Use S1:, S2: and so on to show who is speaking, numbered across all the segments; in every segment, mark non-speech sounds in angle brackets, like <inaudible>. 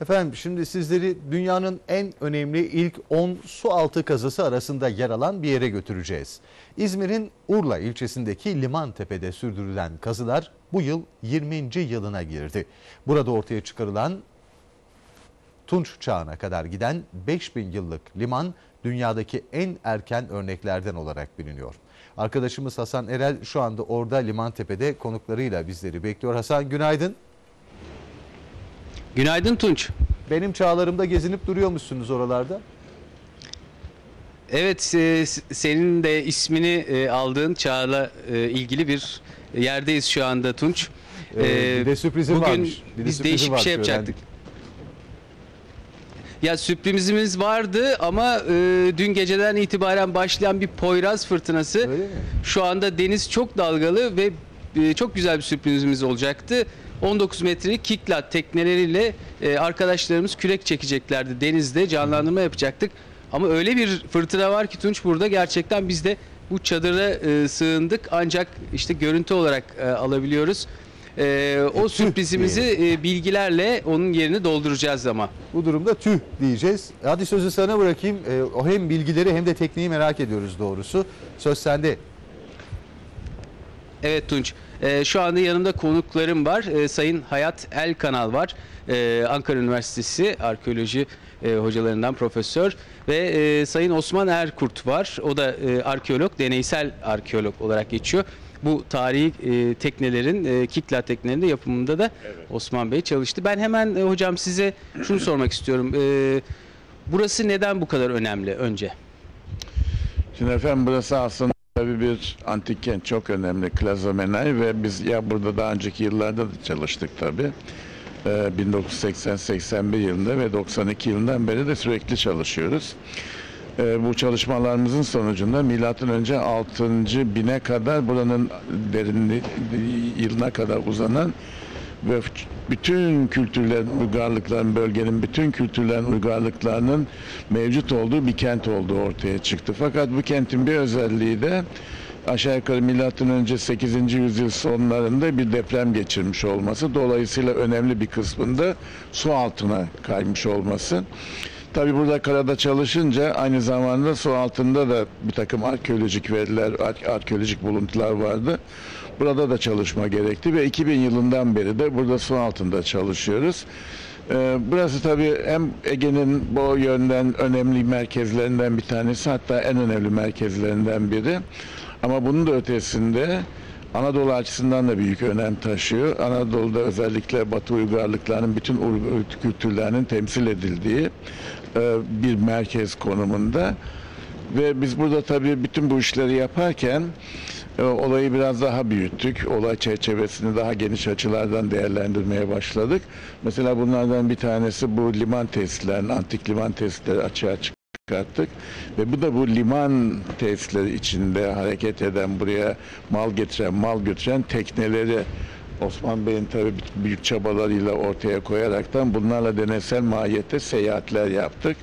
S1: Efendim şimdi sizleri dünyanın en önemli ilk 10 su altı kazısı arasında yer alan bir yere götüreceğiz. İzmir'in Urla ilçesindeki Limantepe'de sürdürülen kazılar bu yıl 20. yılına girdi. Burada ortaya çıkarılan Tunç çağına kadar giden 5000 yıllık liman dünyadaki en erken örneklerden olarak biliniyor. Arkadaşımız Hasan Erel şu anda orada Limantepe'de konuklarıyla bizleri bekliyor. Hasan günaydın.
S2: Günaydın Tunç.
S1: Benim çağlarımda gezinip duruyormuşsunuz oralarda.
S2: Evet, e, senin de ismini e, aldığın çağla e, ilgili bir yerdeyiz şu anda Tunç.
S1: Ee, bir de sürprizim
S2: bugün
S1: varmış. Bir de
S2: biz
S1: sürprizim
S2: değişik bir şey yapacaktık. Ya sürprizimiz vardı ama e, dün geceden itibaren başlayan bir Poyraz fırtınası. Şu anda deniz çok dalgalı ve e, çok güzel bir sürprizimiz olacaktı. 19 metrelik kiklat tekneleriyle e, arkadaşlarımız kürek çekeceklerdi denizde canlandırma yapacaktık. Ama öyle bir fırtına var ki Tunç burada gerçekten biz de bu çadıra e, sığındık ancak işte görüntü olarak e, alabiliyoruz. E, o sürprizimizi e, bilgilerle onun yerini dolduracağız ama.
S1: Bu durumda tüh diyeceğiz. Hadi sözü sana bırakayım. O hem bilgileri hem de tekniği merak ediyoruz doğrusu. Söz sende.
S2: Evet Tunç. Ee, şu anda yanımda konuklarım var. Ee, Sayın Hayat El Kanal var. Ee, Ankara Üniversitesi arkeoloji e, hocalarından profesör ve e, Sayın Osman Erkurt var. O da e, arkeolog, deneysel arkeolog olarak geçiyor. Bu tarihi e, teknelerin, e, kikla teknelerinin de yapımında da Osman Bey çalıştı. Ben hemen e, hocam size şunu sormak istiyorum. E, burası neden bu kadar önemli önce?
S3: Şimdi efendim burası aslında tabii bir antik kent çok önemli Klazomenay ve biz ya burada daha önceki yıllarda da çalıştık tabii. Ee, 1980-81 yılında ve 92 yılından beri de sürekli çalışıyoruz. Ee, bu çalışmalarımızın sonucunda milattan önce 6. bine kadar buranın derinliği yılına kadar uzanan ve bütün kültürlerin, uygarlıkların, bölgenin bütün kültürlerin, uygarlıklarının mevcut olduğu bir kent olduğu ortaya çıktı. Fakat bu kentin bir özelliği de aşağı yukarı milattan önce 8. yüzyıl sonlarında bir deprem geçirmiş olması. Dolayısıyla önemli bir kısmında su altına kaymış olması. Tabi burada karada çalışınca aynı zamanda su altında da bir takım arkeolojik veriler, ar- arkeolojik buluntular vardı. Burada da çalışma gerekti ve 2000 yılından beri de burada su altında çalışıyoruz. Ee, Burası tabii hem Ege'nin bu yönden önemli merkezlerinden bir tanesi hatta en önemli merkezlerinden biri. Ama bunun da ötesinde Anadolu açısından da büyük önem taşıyor. Anadolu'da özellikle Batı uygarlıklarının bütün kültürlerinin temsil edildiği e, bir merkez konumunda. Ve biz burada tabii bütün bu işleri yaparken e, olayı biraz daha büyüttük. Olay çerçevesini daha geniş açılardan değerlendirmeye başladık. Mesela bunlardan bir tanesi bu liman tesislerinin, antik liman tesisleri açığa çıkarttık. Ve bu da bu liman tesisleri içinde hareket eden, buraya mal getiren, mal götüren tekneleri Osman Bey'in tabii büyük çabalarıyla ortaya koyaraktan bunlarla deneysel mahiyette seyahatler yaptık.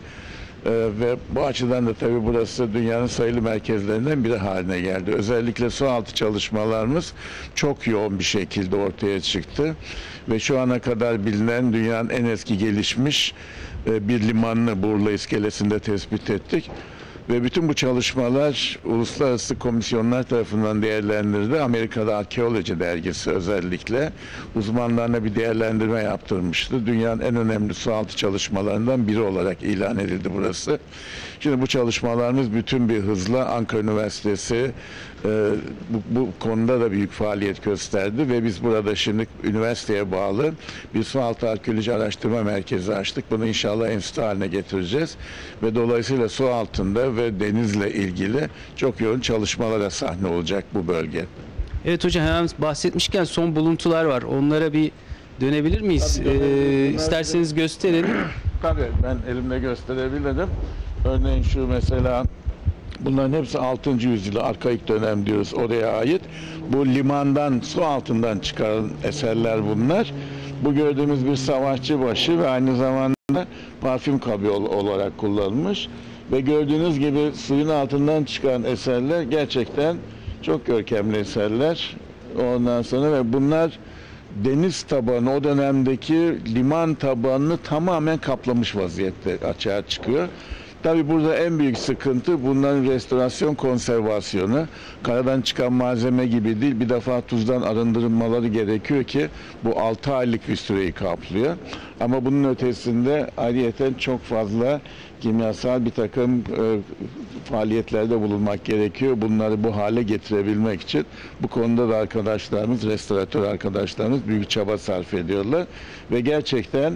S3: Ee, ve bu açıdan da tabii burası dünyanın sayılı merkezlerinden biri haline geldi. Özellikle sualtı çalışmalarımız çok yoğun bir şekilde ortaya çıktı. Ve şu ana kadar bilinen dünyanın en eski gelişmiş e, bir limanını Burla iskelesinde tespit ettik. Ve bütün bu çalışmalar uluslararası komisyonlar tarafından değerlendirildi. Amerika'da Arkeoloji dergisi özellikle uzmanlarına bir değerlendirme yaptırmıştı. Dünyanın en önemli sualtı çalışmalarından biri olarak ilan edildi burası. Şimdi bu çalışmalarımız bütün bir hızla Ankara Üniversitesi e, bu, bu konuda da büyük faaliyet gösterdi ve biz burada şimdi üniversiteye bağlı bir sualtı arkeoloji araştırma merkezi açtık. Bunu inşallah enstitü haline getireceğiz ve dolayısıyla su altında ve denizle ilgili çok yoğun çalışmalara sahne olacak bu bölge.
S2: Evet hocam hemen bahsetmişken son buluntular var. Onlara bir dönebilir miyiz?
S3: Tabii.
S2: Ee, isterseniz gösterin. <clears throat>
S3: Tabii ben elimle gösterebilirim. Örneğin şu mesela bunların hepsi 6. yüzyılı arkaik dönem diyoruz oraya ait. Bu limandan su altından çıkarılan eserler bunlar. Bu gördüğümüz bir savaşçı başı ve aynı zamanda parfüm kabı ol- olarak kullanılmış. Ve gördüğünüz gibi suyun altından çıkan eserler gerçekten çok görkemli eserler. Ondan sonra ve bunlar deniz tabanı o dönemdeki liman tabanını tamamen kaplamış vaziyette açığa çıkıyor. Tabi burada en büyük sıkıntı bunların restorasyon konservasyonu. Karadan çıkan malzeme gibi değil. Bir defa tuzdan arındırılmaları gerekiyor ki bu 6 aylık bir süreyi kaplıyor. Ama bunun ötesinde ayrıyeten çok fazla kimyasal bir takım e, faaliyetlerde bulunmak gerekiyor. Bunları bu hale getirebilmek için bu konuda da arkadaşlarımız, restoratör arkadaşlarımız büyük çaba sarf ediyorlar. Ve gerçekten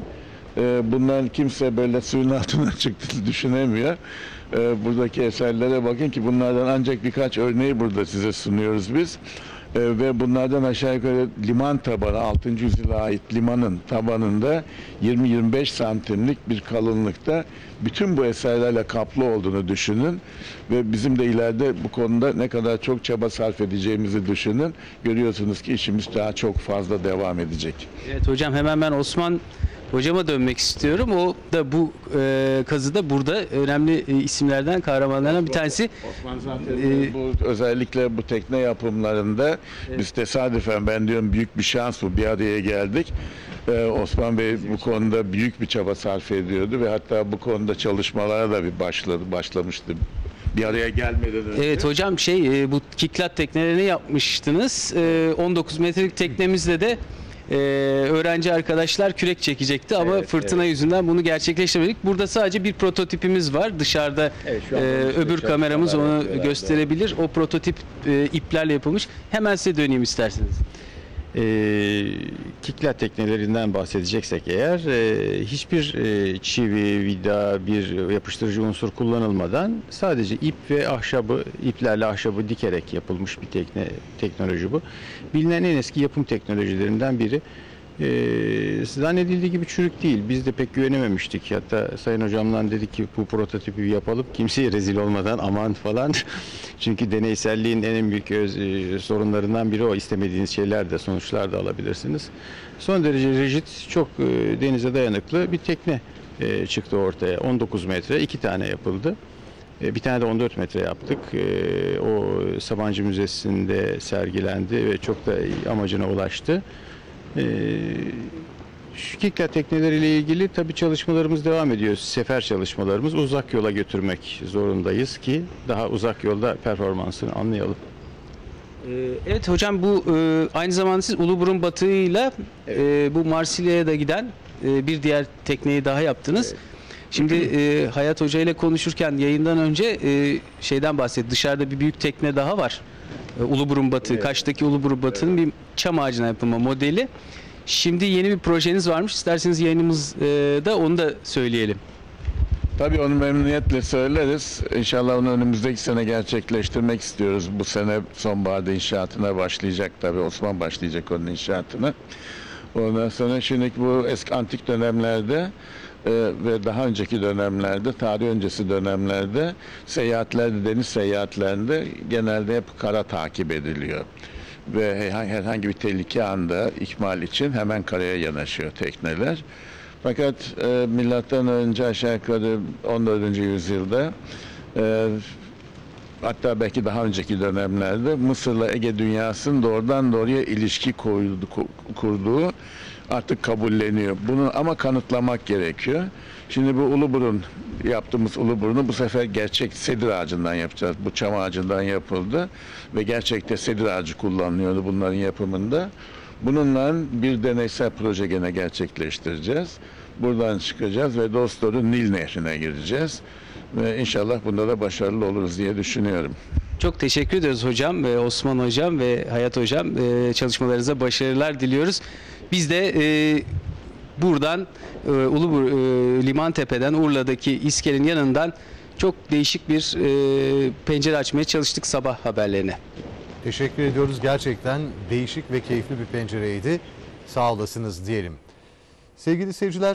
S3: e, bundan kimse böyle suyun altına <laughs> çıktığını düşünemiyor. E, buradaki eserlere bakın ki bunlardan ancak birkaç örneği burada size sunuyoruz biz. E, ve bunlardan aşağı yukarı liman tabanı 6. yüzyıla ait limanın tabanında 20-25 santimlik bir kalınlıkta bütün bu eserlerle kaplı olduğunu düşünün ve bizim de ileride bu konuda ne kadar çok çaba sarf edeceğimizi düşünün. Görüyorsunuz ki işimiz daha çok fazla devam edecek.
S2: Evet hocam hemen ben Osman hocama dönmek istiyorum. O da bu e, kazıda burada önemli e, isimlerden, kahramanlardan bir tanesi.
S3: Osman zaten
S2: Ee,
S3: bu özellikle bu tekne yapımlarında biz tesadüfen ben diyorum büyük bir şans bu bir araya geldik. Ee, Osman Bey bu konuda büyük bir çaba sarf ediyordu ve hatta bu konuda çalışmalara da bir başladı başlamıştı. Bir araya gelmeden önce.
S2: Evet hocam şey e, bu kiklat teknelerini yapmıştınız. E, 19 metrelik teknemizde de e, öğrenci arkadaşlar kürek çekecekti ama
S4: Evet,
S2: fırtına yüzünden bunu gerçekleştiremedik. Burada sadece bir prototipimiz var. Dışarıda
S4: Evet,
S2: e, öbür kameramız onu gösterebilir. O prototip e, iplerle yapılmış. Hemen size döneyim isterseniz.
S4: Ee, kiklat teknelerinden bahsedeceksek eğer e, hiçbir e, çivi, vida, bir yapıştırıcı unsur kullanılmadan sadece ip ve ahşabı, iplerle ahşabı dikerek yapılmış bir tekne teknoloji bu. Bilinen en eski yapım teknolojilerinden biri. Ee, zannedildiği gibi çürük değil. Biz de pek güvenememiştik. Hatta Sayın Hocamdan dedik ki bu prototipi yapalım. Kimseye rezil olmadan aman falan. <laughs> Çünkü deneyselliğin en büyük öz, e, sorunlarından biri o. İstemediğiniz şeyler de sonuçlar da alabilirsiniz. Son derece rigid, çok e, denize dayanıklı bir tekne e, çıktı ortaya. 19 metre, iki tane yapıldı. E, Bir tane de 14 metre yaptık. E, O Sabancı Müzesi'nde sergilendi ve çok da amacına ulaştı. Ee, Şu kiklat tekneleriyle ilgili tabii çalışmalarımız devam ediyor. Sefer çalışmalarımız uzak yola götürmek zorundayız ki daha uzak yolda performansını anlayalım.
S2: Ee, Evet hocam bu e, aynı zamanda siz Uluburun batığıyla e, bu Marsilya'ya da giden e, bir diğer tekneyi daha yaptınız. Şimdi e, Hayat Hoca ile konuşurken yayından önce e, şeyden bahsetti. Dışarıda bir büyük tekne daha var. E, Uluburun batığı, Kaş'taki Uluburun batığının bir çam ağacına yapılma modeli. Şimdi yeni bir projeniz varmış. İsterseniz yayınımızda onu da söyleyelim.
S3: Tabii onu memnuniyetle söyleriz. İnşallah onu önümüzdeki sene gerçekleştirmek istiyoruz. Bu sene sonbaharda inşaatına başlayacak tabii. Osman başlayacak onun inşaatına. Ondan sonra şimdi bu eski antik dönemlerde e, ve daha önceki dönemlerde, tarih öncesi dönemlerde seyahatlerde, deniz seyahatlerinde genelde hep kara takip ediliyor. Ve herhangi- bir tehlike anda ikmal için hemen karaya yanaşıyor tekneler. Fakat e, milattan önce aşağı yukarı 14. yüzyılda e, hatta belki daha önceki dönemlerde Mısır'la Ege dünyasının doğrudan doğruya ilişki koyuldu, ku- kurduğu artık kabulleniyor. Bunu ama kanıtlamak gerekiyor. Şimdi bu Uluburun yaptığımız Uluburun'u bu sefer gerçek sedir ağacından yapacağız. Bu çam ağacından yapıldı ve gerçekte sedir ağacı kullanılıyordu bunların yapımında. Bununla bir deneysel proje gene gerçekleştireceğiz. Buradan çıkacağız ve Dostor'un Nil Nehri'ne gireceğiz. Ve inşallah bunda da başarılı oluruz diye düşünüyorum.
S2: Çok teşekkür ediyoruz hocam, ve Osman hocam ve Hayat hocam. Ee, Çalışmalarınıza başarılar diliyoruz. Biz de e, buradan e, Ulubur e, Limantepe'den Urla'daki İskel'in yanından çok değişik bir e, pencere açmaya çalıştık sabah haberlerine.
S1: Teşekkür ediyoruz. Gerçekten değişik ve keyifli bir pencereydi. Sağ olasınız diyelim. Sevgili seyirciler